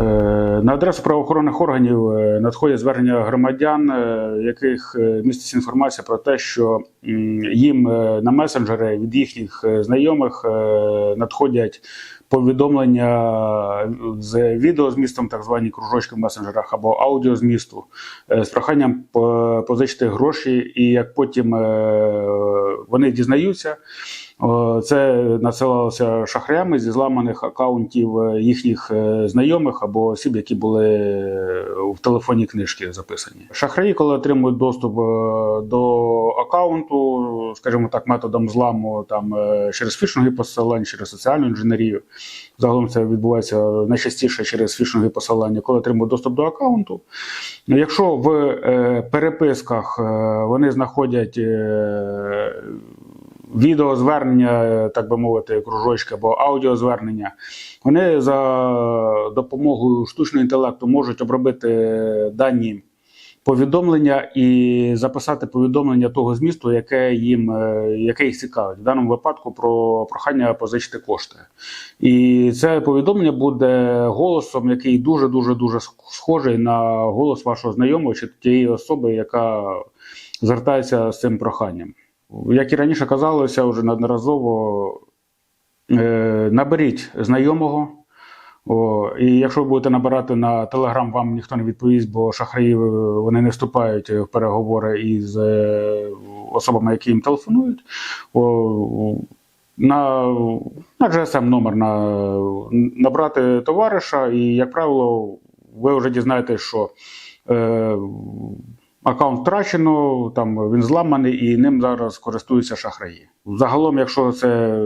Е, На адресу правоохоронних органів е, надходять звернення громадян, е, яких міститься інформація про те, що їм на месенджери від їхніх знайомих надходять повідомлення з відео змістом, так звані кружочки в месенджерах або аудіо змісту, з проханням позичити гроші, і як потім вони дізнаються. О, Це надсилалося шахраями зі зламаних акаунтів е, їхніх е, знайомих або осіб, які були е, в телефонній книжці записані. Шахраї, коли отримують доступ е, до акаунту, скажімо так, методом зламу там е, через фішингові посилання, через соціальну інженерію. Загалом це відбувається найчастіше через фішингові посилання, коли отримують доступ до акаунту. Ну, Якщо в е, переписках е, вони знаходять е, відеозвернення, е, так би мовити, кружочки або аудіозвернення, вони за допомогою штучного інтелекту можуть обробити дані повідомлення і записати повідомлення того змісту, яке їм е, яке їх цікавить. В даному випадку про прохання позичити кошти. І це повідомлення буде голосом, який дуже дуже дуже схожий на голос вашого знайомого чи тієї особи, яка звертається з цим проханням. Як і раніше казалося, вже неодноразово е, наберіть знайомого. О, і якщо ви будете набирати на Телеграм, вам ніхто не відповість, бо шахраї е, вони не вступають в переговори із е, особами, які їм телефонують. О, на, на GSM номер на, набрати товариша, і, як правило, ви вже дізнаєтесь, що е, аккаунт втрачено, там він зламаний і ним зараз користуються шахраї. Загалом, якщо це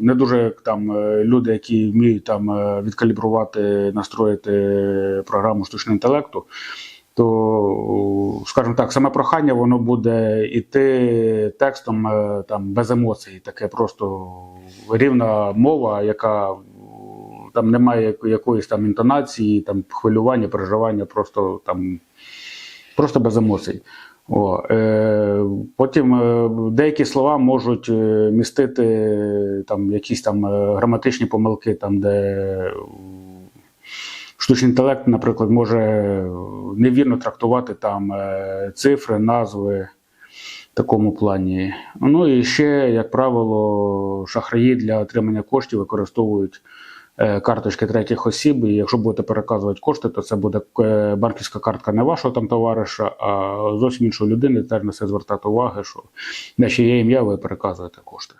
не дуже там е, люди, які вміють там е, відкалібрувати, настроїти програму штучного інтелекту, то, скажімо так, саме прохання воно буде йти текстом е, там без емоцій, таке просто рівна мова, яка там немає яко- якоїсь там інтонації, там хвилювання, переживання, просто там просто без емоцій. О, е, потім е, деякі слова можуть е, містити там якісь там е, граматичні помилки, там де штучний інтелект, наприклад, може невірно трактувати там е, цифри, назви в такому плані. Ну і ще, як правило, шахраї для отримання коштів використовують карточки третіх осіб. І якщо будете переказувати кошти, то це буде е, банківська картка не вашого там товариша, а зовсім іншої людини. Теж на це звертати уваги, що на чиє ім'я ви переказуєте кошти.